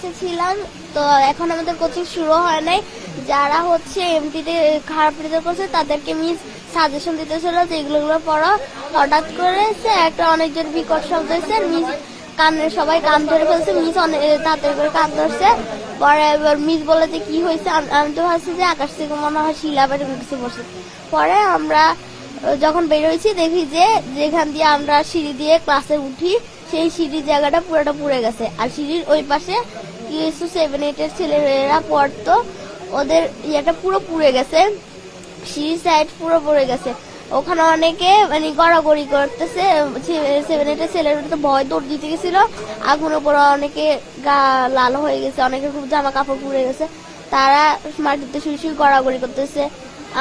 ক্লাসে ছিলাম। তো এখন আমাদের কোচিং শুরু হয় নাই। যারা হচ্ছে এমটিতে খারাপ রেজাল্ট করছে, তাদেরকে মিস সাজেশন দিতেছিল যে এগুলো গুলো পড়ো। হঠাৎ করেছে একটা অনেকজন বিকট শব্দ হয়েছে। মিস কানে, সবাই কান ধরে ফেলছে মিস অনেক তাড়াতাড়ি করে কান ধরছে। পরে এবার মিস বলে যে, কি হয়েছে? আম- তো ভাবছি যে আকাশ থেকে মনে হয় শিলা বা এরকম কিছু পরে আমরা যখন বেরোইছি দেখি যে যেখান দিয়ে আমরা সিঁড়ি দিয়ে ক্লাসে উঠি, সেই সিঁড়ির জায়গাটা পুরোটা পুড়ে গেছে। আর সিঁড়ির ওই পাশে কিছু সেভেন এইটের ছেলেমেয়েরা পড়তো। ওদের ইয়েটা পুরো পুড়ে গেছে। সিঁড়ির সাইড পুরো পড়ে গেছে। ওখানে অনেকে মানে গড়াগড়ি করতেছে। সেভেন এইটের ছেলেরা তো ভয় দৌড় দিতে গেছিল। আগুন উপর অনেকে গা লাল হয়ে গেছে অনেকে খুব জামা কাপড় পুড়ে গেছে। তারা মাটিতে শুয়ে শুয়ে গড়াগড়ি করতেছে।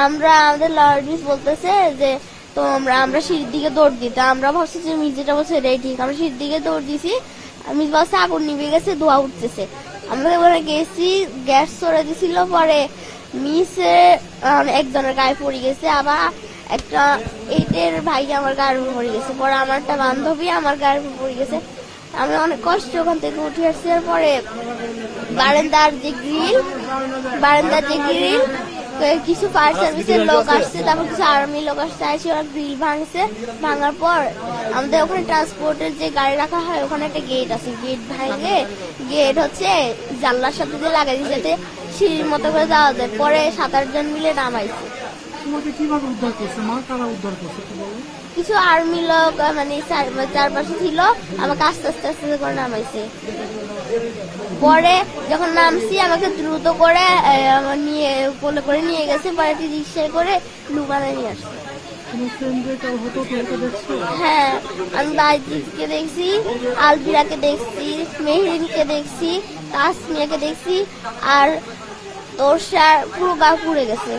আমরা আমাদের লরিস বলতেছে যে তো আমরা আমরা সিঁড়ির দিকে দৌড় দিতে আমরা ভাবছি যে মিস যেটা বলছে এটাই ঠিক। আমরা সিঁড়ির দিকে দৌড় দিছি। মিস বলছে আগুন নিভে গেছে, ধোয়া উঠতেছে। আমরা ওখানে গেছি গ্যাস সরে দিছিল, পরে মিসে একজনের গায়ে পড়ে গেছে, আবার একটা এইটের ভাই আমার গায়ের উপর পড়ে গেছে। পরে আমার একটা বান্ধবী আমার গায়ের উপর পড়ে গেছে। আমি অনেক কষ্ট ওখান থেকে উঠে আসছি পরে বারান্দার যে গ্রিল বারান্দার যে গ্রিল কিছু ফায়ার সার্ভিসের লোক আসছে তারপর কিছু আর্মি লোক আসছে আসে ওরা গ্রিল ভাঙছে। ভাঙার পর আমাদের ওখানে ট্রান্সপোর্টের যে গাড়ি রাখা হয় ওখানে একটা গেট আছে। গেট ভাঙে গেট হচ্ছে জানলার সাথে দিয়ে লাগাই যাতে সিঁড়ির মতো করে যাওয়া যায়। পরে সাত আট জন মিলে নামাইছে। কিছু আর্মি লোক মানে চার- চারপাশে ছিল আমাকে আস্তে আস্তে আস্তে আস্তে করে নামাইছে। পরে যখন নামছি, আমাকে দ্রুত করে নিয়ে, কোলে করে নিয়ে গেছে পরে একটি রিক্সায় করে লুকানে নিয়ে আসছে। হ্যাঁ আমি বাইজিৎকে দেখছি, আলবিরাকে দেখছি, মেহরিনকে দেখছি, তাসমিয়াকে দেখছি, আর তোর পুরো গা পুড়ে গেছে।